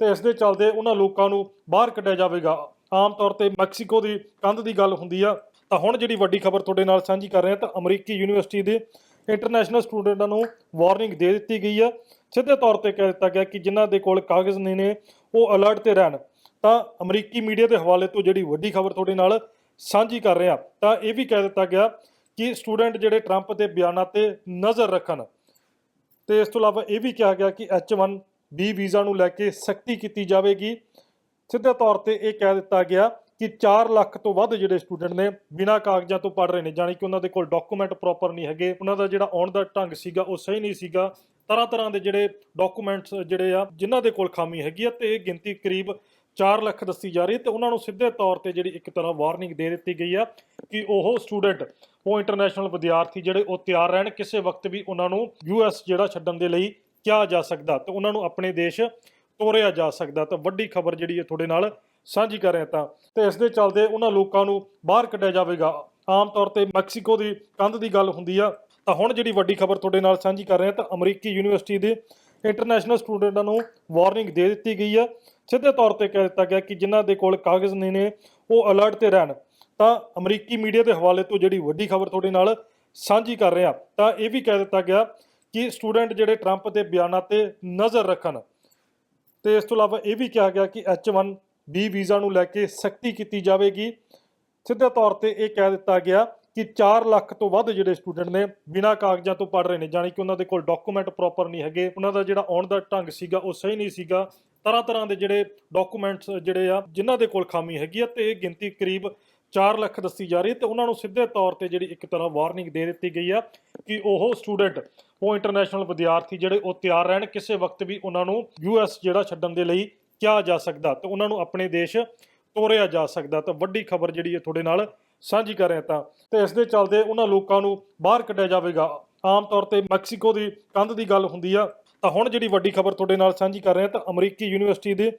ਤੇ ਇਸ ਦੇ ਚੱਲਦੇ ਉਹਨਾਂ ਲੋਕਾਂ ਨੂੰ ਬਾਹਰ ਕੱਢਿਆ ਜਾਵੇਗਾ। ਆਮ ਤੌਰ ਤੇ ਮੈਕਸੀਕੋ ਦੀ ਕੰਧ ਦੀ ਗੱਲ ਹੁੰਦੀ ਆ, ਤਾਂ ਹੁਣ ਜਿਹੜੀ ਵੱਡੀ ਖਬਰ ਤੁਹਾਡੇ ਨਾਲ ਸਾਂਝੀ ਕਰ ਰਹੇ ਹਾਂ ਤਾਂ ਅਮਰੀਕੀ ਯੂਨੀਵਰਸਿਟੀ ਦੇ ਇੰਟਰਨੈਸ਼ਨਲ ਸਟੂਡੈਂਟਾਂ ਨੂੰ ਵਾਰਨਿੰਗ ਦੇ ਦਿੱਤੀ ਗਈ ਹੈ ਸਿੱਧੇ ਤੌਰ ਤੇ ਕਹਿ ਦਿੱਤਾ ਗਿਆ ਕਿ ਜਿਨ੍ਹਾਂ ਦੇ ਕੋਲ ਕਾਗਜ਼ ਨਹੀਂ ਨੇ, ਉਹ ਅਲਰਟ ਤੇ ਰਹਿਣ। ਤਾਂ ਅਮਰੀਕੀ ਮੀਡੀਆ ਦੇ ਹਵਾਲੇ ਤੋਂ ਜਿਹੜੀ ਵੱਡੀ ਖਬਰ ਤੁਹਾਡੇ ਨਾਲ ਸਾਂਝੀ ਕਰ ਰਹੇ ਹਾਂ ਤਾਂ ਇਹ ਵੀ ਕਹਿ ਦਿੱਤਾ ਗਿਆ ਕਿ ਸਟੂਡੈਂਟ ਜਿਹੜੇ ਟਰੰਪ ਦੇ ਬਿਆਨਾਂ ਤੇ ਨਜ਼ਰ ਰੱਖਣ। ਤੇ ਇਸ ਤੋਂ ਇਲਾਵਾ ਇਹ ਵੀ ਕਿਹਾ ਗਿਆ ਕਿ H1 B ਵੀਜ਼ਾ ਨੂੰ ਲੈ ਕੇ ਸਖਤੀ ਕੀਤੀ ਜਾਵੇਗੀ। ਸਿੱਧੇ ਤੌਰ ਤੇ ਇਹ ਕਹਿ ਦਿੱਤਾ ਗਿਆ ਕਿ 4 ਲੱਖ ਤੋਂ ਵੱਧ ਜਿਹੜੇ ਸਟੂਡੈਂਟ ਨੇ ਬਿਨਾਂ ਕਾਗਜ਼ਾਂ ਤੋਂ ਪੜ ਰਹੇ ਨੇ, ਜਾਣੀ ਕਿ ਉਹਨਾਂ ਦੇ ਕੋਲ ਡਾਕੂਮੈਂਟ ਪ੍ਰੋਪਰ ਨਹੀਂ ਹੈਗੇ। ਉਹਨਾਂ ਦਾ ਜਿਹੜਾ ਆਉਣ ਦਾ ਢੰਗ ਸੀਗਾ, ਉਹ ਸਹੀ ਨਹੀਂ ਸੀਗਾ। ਤਰ੍ਹਾਂ ਤਰ੍ਹਾਂ ਦੇ ਜਿਹੜੇ ਡਾਕੂਮੈਂਟਸ ਜਿਹੜੇ ਆ, ਜਿਨ੍ਹਾਂ ਦੇ ਕੋਲ ਖਾਮੀ ਹੈਗੀ ਆ ਤੇ ਇਹ ਗਿਣਤੀ ਕਰੀਬ 4 ਲੱਖ ਦੱਸੀ ਜਾ ਰਹੀ ਹੈ ਤੇ ਉਹਨਾਂ ਨੂੰ ਸਿੱਧੇ ਤੌਰ ਤੇ ਜਿਹੜੀ ਇੱਕ ਤਰ੍ਹਾਂ ਵਾਰਨਿੰਗ ਦੇ ਦਿੱਤੀ ਗਈ ਆ ਕਿ ਉਹ ਸਟੂਡੈਂਟ, ਉਹ ਇੰਟਰਨੈਸ਼ਨਲ ਵਿਦਿਆਰਥੀ ਜਿਹੜੇ ਉਹ ਤਿਆਰ ਰਹਿਣ, ਕਿਸੇ ਵਕਤ ਵੀ ਉਹਨਾਂ ਨੂੰ ਯੂਐਸ ਜਿਹੜਾ ਛੱਡਣ ਦੇ ਲਈ ਕਿਹਾ ਜਾ ਸਕਦਾ ਤੇ ਉਹਨਾਂ ਨੂੰ ਆਪਣੇ ਦੇਸ਼ ਤੋਰਿਆ ਜਾ ਸਕਦਾ। ਤਾਂ ਵੱਡੀ ਖਬਰ ਜਿਹੜੀ ਹੈ ਤੁਹਾਡੇ ਨਾਲ ਸਾਂਝੀ ਕਰ ਰਿਹਾ ਤਾਂ। ਤੇ ਇਸ ਦੇ ਚੱਲਦੇ ਉਹਨਾਂ ਲੋਕਾਂ ਨੂੰ ਬਾਹਰ ਕੱਢਿਆ ਜਾਵੇਗਾ। ਆਮ ਤੌਰ ਤੇ ਮੈਕਸੀਕੋ ਦੀ ਕੰਧ ਦੀ ਗੱਲ ਹੁੰਦੀ ਆ। ਤਾਂ ਹੁਣ ਜਿਹੜੀ ਵੱਡੀ ਖਬਰ ਤੁਹਾਡੇ ਨਾਲ ਸਾਂਝੀ ਕਰ ਰਿਹਾ ਤਾਂ ਅਮਰੀਕੀ ਯੂਨੀਵਰਸਿਟੀ ਦੇ ਇੰਟਰਨੈਸ਼ਨਲ ਸਟੂਡੈਂਟਾਂ ਨੂੰ ਵਾਰਨਿੰਗ ਦੇ ਦਿੱਤੀ ਗਈ ਆ। ਸਿੱਧੇ ਤੌਰ ਤੇ ਕਹਿ ਦਿੱਤਾ ਗਿਆ ਕਿ ਜਿਨ੍ਹਾਂ ਦੇ ਕੋਲ ਕਾਗਜ਼ ਨਹੀਂ ਨੇ, ਉਹ ਅਲਰਟ ਤੇ ਰਹਿਣ। ਤਾਂ ਅਮਰੀਕੀ ਮੀਡੀਆ ਦੇ ਹਵਾਲੇ ਤੋਂ ਜਿਹੜੀ ਵੱਡੀ ਖਬਰ ਤੁਹਾਡੇ ਨਾਲ ਸਾਂਝੀ ਕਰ ਰਿਹਾ ਤਾਂ ਇਹ ਵੀ ਕਹਿ ਦਿੱਤਾ ਗਿਆ ਕਿ ਸਟੂਡੈਂਟ ਜਿਹੜੇ ਟਰੰਪ ਦੇ ਬਿਆਨਾਂ ਤੇ ਨਜ਼ਰ ਰੱਖਣ। ਤੇ ਇਸ ਤੋਂ ਇਲਾਵਾ ਇਹ ਵੀ ਕਿਹਾ ਗਿਆ ਕਿ H1 B ਵੀਜ਼ਾ ਨੂੰ ਲੈ ਕੇ ਸਖਤੀ ਕੀਤੀ ਜਾਵੇਗੀ। ਸਿੱਧੇ ਤੌਰ ਤੇ ਇਹ ਕਹਿ ਦਿੱਤਾ ਗਿਆ ਕਿ 4 ਲੱਖ ਤੋਂ ਵੱਧ ਜਿਹੜੇ ਸਟੂਡੈਂਟ ਨੇ ਬਿਨਾਂ ਕਾਗਜ਼ਾਂ ਤੋਂ ਪੜ ਰਹੇ ਨੇ, ਜਾਣੀ ਕਿ ਉਹਨਾਂ ਦੇ ਕੋਲ ਡਾਕੂਮੈਂਟ ਪ੍ਰੋਪਰ ਨਹੀਂ ਹੈਗੇ। ਉਹਨਾਂ ਦਾ ਜਿਹੜਾ ਆਉਣ ਦਾ ਢੰਗ ਸੀਗਾ, ਉਹ ਸਹੀ ਨਹੀਂ ਸੀਗਾ। ਤਰ੍ਹਾਂ ਤਰ੍ਹਾਂ ਦੇ ਜਿਹੜੇ ਡਾਕੂਮੈਂਟਸ ਜਿਹੜੇ ਆ, ਜਿਨ੍ਹਾਂ ਦੇ ਕੋਲ ਖਾਮੀ ਹੈਗੀ ਆ, ਤੇ ਇਹ ਗਿਣਤੀ ਕਰੀਬ 4 ਲੱਖ ਦੱਸੀ ਜਾ ਰਹੀ ਹੈ ਤੇ ਉਹਨਾਂ ਨੂੰ ਸਿੱਧੇ ਤੌਰ ਤੇ ਜਿਹੜੀ ਇੱਕ ਤਰ੍ਹਾਂ ਵਾਰਨਿੰਗ ਦੇ ਦਿੱਤੀ ਗਈ ਆ ਕਿ ਉਹ ਸਟੂਡੈਂਟ, ਉਹ ਇੰਟਰਨੈਸ਼ਨਲ ਵਿਦਿਆਰਥੀ ਜਿਹੜੇ ਉਹ ਤਿਆਰ ਰਹਿਣ, ਕਿਸੇ ਵਕਤ ਵੀ ਉਹਨਾਂ ਨੂੰ ਯੂਐਸ ਜਿਹੜਾ ਛੱਡਣ ਦੇ ਲਈ ਕਿਹਾ ਜਾ ਸਕਦਾ ਤੇ ਉਹਨਾਂ ਨੂੰ ਆਪਣੇ ਦੇਸ਼ ਤੋਰਿਆ ਜਾ ਸਕਦਾ ਤਾਂ ਵੱਡੀ ਖਬਰ ਜਿਹੜੀ ਹੈ ਤੁਹਾਡੇ ਨਾਲ ਸਾਂਝੀ ਕਰ ਰਿਹਾ ਤਾਂ। ਤੇ ਇਸ ਦੇ ਚੱਲਦੇ ਉਹਨਾਂ ਲੋਕਾਂ ਨੂੰ ਬਾਹਰ ਕੱਢਿਆ ਜਾਵੇਗਾ। ਆਮ ਤੌਰ ਤੇ ਮੈਕਸੀਕੋ ਦੀ ਕੰਧ ਦੀ ਗੱਲ ਹੁੰਦੀ ਆ ਤਾਂ ਹੁਣ ਜਿਹੜੀ ਵੱਡੀ ਖਬਰ ਤੁਹਾਡੇ ਨਾਲ ਸਾਂਝੀ ਕਰ ਰਹੇ ਹਾਂ ਤਾਂ ਅਮਰੀਕੀ ਯੂਨੀਵਰਸਿਟੀ ਦੇ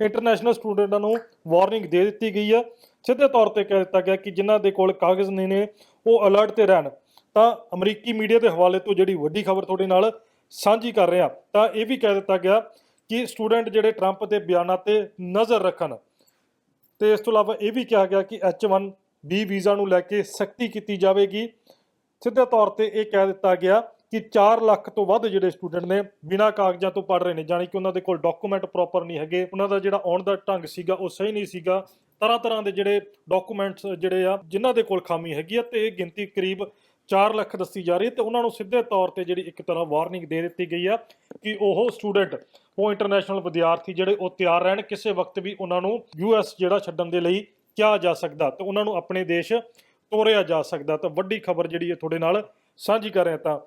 ਇੰਟਰਨੈਸ਼ਨਲ ਸਟੂਡੈਂਟਾਂ ਨੂੰ ਵਾਰਨਿੰਗ ਦੇ ਦਿੱਤੀ ਗਈ ਹੈ ਸਿੱਧੇ ਤੌਰ ਤੇ ਕਹਿ ਦਿੱਤਾ ਗਿਆ ਕਿ ਜਿਨ੍ਹਾਂ ਦੇ ਕੋਲ ਕਾਗਜ਼ ਨਹੀਂ ਨੇ, ਉਹ ਅਲਰਟ ਤੇ ਰਹਿਣ। ਤਾਂ ਅਮਰੀਕੀ ਮੀਡੀਆ ਦੇ ਹਵਾਲੇ ਤੋਂ ਜਿਹੜੀ ਵੱਡੀ ਖਬਰ ਤੁਹਾਡੇ ਨਾਲ ਸਾਂਝੀ ਕਰ ਰਿਹਾ, ਤਾਂ ਇਹ ਵੀ ਕਹਿ ਦਿੱਤਾ ਗਿਆ ਕਿ ਸਟੂਡੈਂਟ ਜਿਹੜੇ ਟਰੰਪ ਦੇ ਬਿਆਨਾਂ ਤੇ ਨਜ਼ਰ ਰੱਖਣ। ਤੇ ਇਸ ਤੋਂ ਇਲਾਵਾ ਇਹ ਵੀ ਕਿਹਾ ਗਿਆ ਕਿ H1 B ਵੀਜ਼ਾ ਨੂੰ ਲੈ ਕੇ ਸਖਤੀ ਕੀਤੀ ਜਾਵੇਗੀ। ਸਿੱਧੇ ਤੌਰ ਤੇ ਇਹ ਕਹਿ ਦਿੱਤਾ ਗਿਆ ਕਿ 4 ਲੱਖ ਤੋਂ ਵੱਧ ਜਿਹੜੇ ਸਟੂਡੈਂਟ ਨੇ ਬਿਨਾਂ ਕਾਗਜ਼ਾਂ ਤੋਂ ਪੜ ਰਹੇ ਨੇ, ਜਾਣੀ ਕਿ ਉਹਨਾਂ ਦੇ ਕੋਲ ਡਾਕੂਮੈਂਟ ਪ੍ਰੋਪਰ ਨਹੀਂ ਹੈਗੇ, ਉਹਨਾਂ ਦਾ ਜਿਹੜਾ ਆਉਣ ਦਾ ਢੰਗ ਸੀਗਾ ਉਹ ਸਹੀ ਨਹੀਂ ਸੀਗਾ। ਤਰ੍ਹਾਂ ਤਰ੍ਹਾਂ ਦੇ ਜਿਹੜੇ ਡਾਕੂਮੈਂਟਸ ਜਿਹੜੇ ਆ, ਜਿਨ੍ਹਾਂ ਦੇ ਕੋਲ ਖਾਮੀ ਹੈਗੀ ਆ ਤੇ ਇਹ ਗਿਣਤੀ ਕਰੀਬ 4 ਲੱਖ ਦੱਸੀ ਜਾ ਰਹੀ ਹੈ ਤੇ ਉਹਨਾਂ ਨੂੰ ਸਿੱਧੇ ਤੌਰ ਤੇ ਜਿਹੜੀ ਇੱਕ ਤਰ੍ਹਾਂ ਵਾਰਨਿੰਗ ਦੇ ਦਿੱਤੀ ਗਈ ਆ ਕਿ ਉਹ ਸਟੂਡੈਂਟ, ਉਹ ਇੰਟਰਨੈਸ਼ਨਲ ਵਿਦਿਆਰਥੀ ਜਿਹੜੇ ਉਹ ਤਿਆਰ ਰਹਿਣ, ਕਿਸੇ ਵਕਤ ਵੀ ਉਹਨਾਂ ਨੂੰ ਯੂਐਸ ਜਿਹੜਾ ਛੱਡਣ ਦੇ ਲਈ ਕਿਹਾ ਜਾ ਸਕਦਾ ਤੇ ਉਹਨਾਂ ਨੂੰ ਆਪਣੇ ਦੇਸ਼ ਤੋਰਿਆ ਜਾ ਸਕਦਾ। ਤਾਂ ਵੱਡੀ ਖਬਰ ਜਿਹੜੀ ਹੈ ਤੁਹਾਡੇ ਨਾਲ ਸਾਂਝੀ ਕਰ ਰਿਹਾ ਤਾਂ